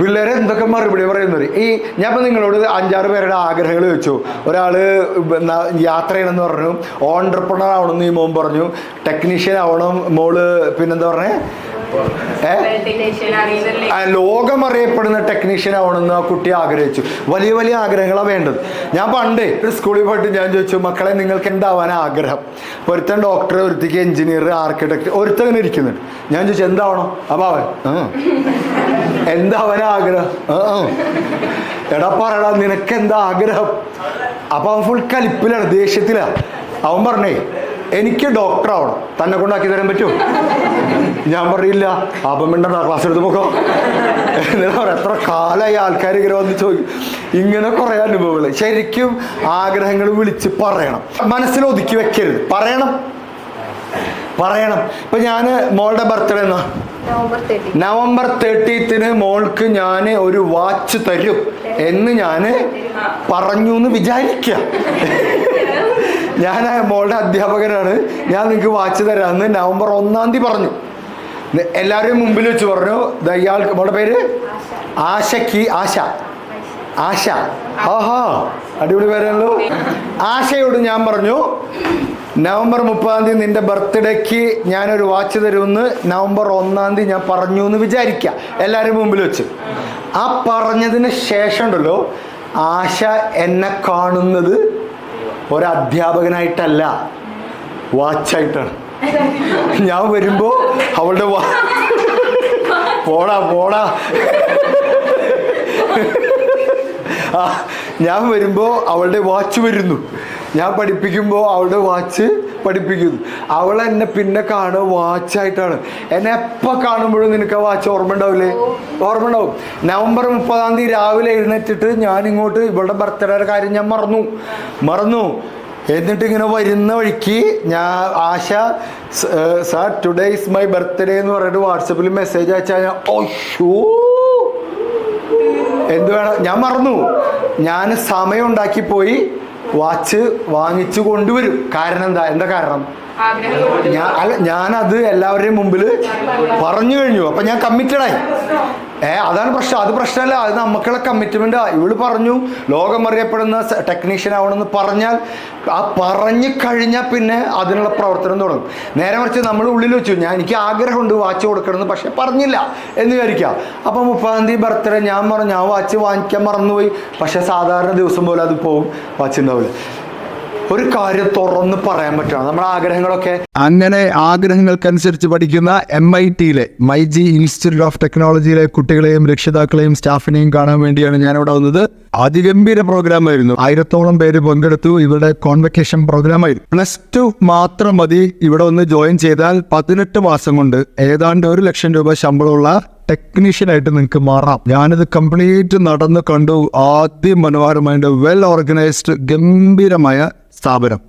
പിള്ളേരെ എന്തൊക്കെ മറുപടി പറയുന്നത് ഈ ഇപ്പൊ നിങ്ങളോട് അഞ്ചാറ് പേരുടെ ആഗ്രഹങ്ങൾ വെച്ചു ഒരാൾ യാത്ര ചെയ്യണമെന്ന് പറഞ്ഞു. ഓണ്ടർപ്രണർ ആവണമെന്ന് ഈ മോൻ പറഞ്ഞു. ടെക്നീഷ്യൻ ആവണം. മോൾ പിന്നെന്താ പറഞ്ഞേ? ലോകം അറിയപ്പെടുന്ന ടെക്നീഷ്യൻ ആവണമെന്ന് ആ കുട്ടി ആഗ്രഹിച്ചു. വലിയ വലിയ ആഗ്രഹങ്ങളാണ് വേണ്ടത്. ഞാൻ പണ്ട് ഒരു സ്കൂളിൽ പോയിട്ട് ഞാൻ ചോദിച്ചു മക്കളെ നിങ്ങൾക്ക് എന്താവാൻ ആഗ്രഹം? ഒരുത്തൻ ഡോക്ടർ ഒരുത്തേക്ക് എഞ്ചിനീയർ ആർക്കിടെക്ട് ഒരുത്തങ്ങനെ ഇരിക്കുന്നുണ്ട്. ഞാൻ ചോദിച്ചു എന്താവണം? അപ്പൊ അവൻ. എന്താവാൻ ആഗ്രഹം. എടാ പറയടാ നിനക്ക് എന്താ ആഗ്രഹം? അപ്പൊ അവൻ ഫുൾ കലിപ്പിലാണ് ദേഷ്യത്തിലാണ് അവൻ പറഞ്ഞേ എനിക്ക് ഡോക്ടർ ആവണം തന്നെ കൊണ്ടാക്കി തരാൻ പറ്റുമോ ഞാൻ പറയില്ല. അപ്പം മിണ്ടണ്ട ക്ലാസ് എടുത്ത് പോക്കോ. എന്നിട്ട് പറയാം എത്ര കാലമായി ആൾക്കാർ ഇങ്ങനെ വന്ന് ചോദിക്കും ഇങ്ങനെ കുറേ അനുഭവങ്ങൾ ശരിക്കും ആഗ്രഹങ്ങൾ വിളിച്ച് പറയണം. മനസ്സിൽ ഒതുക്കി വെക്കരുത്. പറയണം. പറയണം. ഇപ്പൊ ഞാൻ മോളുടെ ബർത്ത്ഡേ എന്നാ? നവംബർ തേർട്ടീത്തിന് മോൾക്ക് ഞാൻ ഒരു വാച്ച് തരും എന്ന് ഞാൻ പറഞ്ഞു എന്ന് വിചാരിക്കുക ഞാൻ മോളുടെ അധ്യാപകനാണ്. ഞാൻ നിങ്ങൾക്ക് വാച്ച് തരാമെന്ന് നവംബർ ഒന്നാം തീയതി പറഞ്ഞു. എല്ലാവരുടെയും മുമ്പിൽ വെച്ച് പറഞ്ഞു. ഇയാൾക്ക് മോളുടെ പേര്? ആശയ്ക്ക് ആശ. ആശ. ആഹാ. അടിപൊളി പേരാണല്ലോ. ആശയോട് ഞാൻ പറഞ്ഞു നവംബർ മുപ്പതാം തീയതി നിന്റെ ബർത്ത്ഡേക്ക് ഞാനൊരു വാച്ച് തരുമെന്ന് നവംബർ ഒന്നാം തീയതി ഞാൻ പറഞ്ഞു എന്ന് വിചാരിക്കുക എല്ലാവരും മുമ്പിൽ വെച്ച്. ആ പറഞ്ഞതിന് ശേഷം ഉണ്ടല്ലോ ആശ എന്നെ കാണുന്നത് ഒരധ്യാപകനായിട്ടല്ല വാച്ചായിട്ടാണ്. ഞാൻ വരുമ്പോ അവളുടെ വാ പോടാ പോടാ. ഞാൻ വരുമ്പോ അവളുടെ വാച്ച് വരുന്നു. ഞാൻ പഠിപ്പിക്കുമ്പോൾ അവളുടെ വാച്ച് പഠിപ്പിക്കുന്നു. അവൾ എന്നെ പിന്നെ കാണുക വാച്ചായിട്ടാണ് എന്നെ എപ്പോൾ കാണുമ്പോഴും നിനക്ക് ആ വാച്ച് ഓർമ്മ ഉണ്ടാവില്ലേ? ഓർമ്മ ഉണ്ടാവും. നവംബർ മുപ്പതാം തീയതി രാവിലെ എഴുന്നേറ്റിട്ട് ഞാൻ ഇങ്ങോട്ട് ഇവളുടെ ബർത്ത്ഡേയുടെ കാര്യം ഞാൻ മറന്നു. മറന്നു. എന്നിട്ട് ഇങ്ങനെ വരുന്ന വഴിക്ക് ഞാൻ Asha sir today is my birthday എന്ന് പറഞ്ഞിട്ട് വാട്സപ്പിൽ മെസ്സേജ് അയച്ചാൽ ഞാൻ ഓ എന്ത് വേണം? ഞാൻ മറന്നു. ഞാൻ സമയം ഉണ്ടാക്കി പോയി വാച്ച് വാങ്ങിച്ചു കൊണ്ടുവരും. കാരണം എന്താ? എന്താ കാരണം? ഞാൻ അല്ല ഞാനത് എല്ലാവരുടെയും മുമ്പിൽ പറഞ്ഞു കഴിഞ്ഞു. അപ്പൊ ഞാൻ കമ്മിറ്റഡ് ആയി. ഏ അതാണ് പ്രശ്നം. അത് പ്രശ്നമല്ല. അത് നമുക്കുള്ള കമ്മിറ്റ്മെന്റ് ഇവൾ പറഞ്ഞു ലോകം അറിയപ്പെടുന്ന ടെക്നീഷ്യൻ ആവണമെന്ന് പറഞ്ഞാൽ ആ പറഞ്ഞു കഴിഞ്ഞാൽ പിന്നെ അതിനുള്ള പ്രവർത്തനം തുടങ്ങും. നേരെ മറിച്ച് നമ്മൾ ഉള്ളിൽ വെച്ചു ഞാൻ എനിക്ക് ആഗ്രഹമുണ്ട് വാച്ച് കൊടുക്കണമെന്ന് പക്ഷേ പറഞ്ഞില്ല എന്ന് വിചാരിക്കാം. അപ്പം മുപ്പതാം തീയതി ബർത്ത്ഡേ ഞാൻ പറഞ്ഞു ഞാൻ വാച്ച് വാങ്ങിക്കാൻ മറന്നുപോയി. പക്ഷേ സാധാരണ ദിവസം പോലെ അത് പോകും വാച്ച് ഉണ്ടാവില്ല. ഒരു കാര്യം തുറന്ന് പറയാൻ പറ്റണം നമ്മുടെ ആഗ്രഹങ്ങളൊക്കെ അങ്ങനെ ആഗ്രഹങ്ങൾക്കനുസരിച്ച് പഠിക്കുന്ന എം ഐ ടിയിലെ മൈ ജി ഇൻസ്റ്റിറ്റ്യൂട്ട് ഓഫ് ടെക്നോളജിയിലെ കുട്ടികളെയും രക്ഷിതാക്കളെയും സ്റ്റാഫിനെയും കാണാൻ വേണ്ടിയാണ് ഞാൻ ഇവിടെ വന്നത്. അതിഗംഭീര പ്രോഗ്രാം ആയിരുന്നു ആയിരത്തോളം പേര് പങ്കെടുത്തു. ഇവരുടെ കോൺവെക്കേഷൻ പ്രോഗ്രാം ആയിരുന്നു. പ്ലസ് ടു മാത്രം മതി ഇവിടെ ഒന്ന് ജോയിൻ ചെയ്താൽ പതിനെട്ട് മാസം കൊണ്ട് ഏതാണ്ട് ഒരു ലക്ഷം രൂപ ശമ്പളമുള്ള ടെക്നീഷ്യനായിട്ട് നിങ്ങൾക്ക് മാറാം. ഞാനിത് കംപ്ലീറ്റ് നടന്ന് കണ്ടു. ആദ്യം മനോഹരമായ വെൽ ഓർഗനൈസ്ഡ് ഗംഭീരമായ സ്ഥാപനം.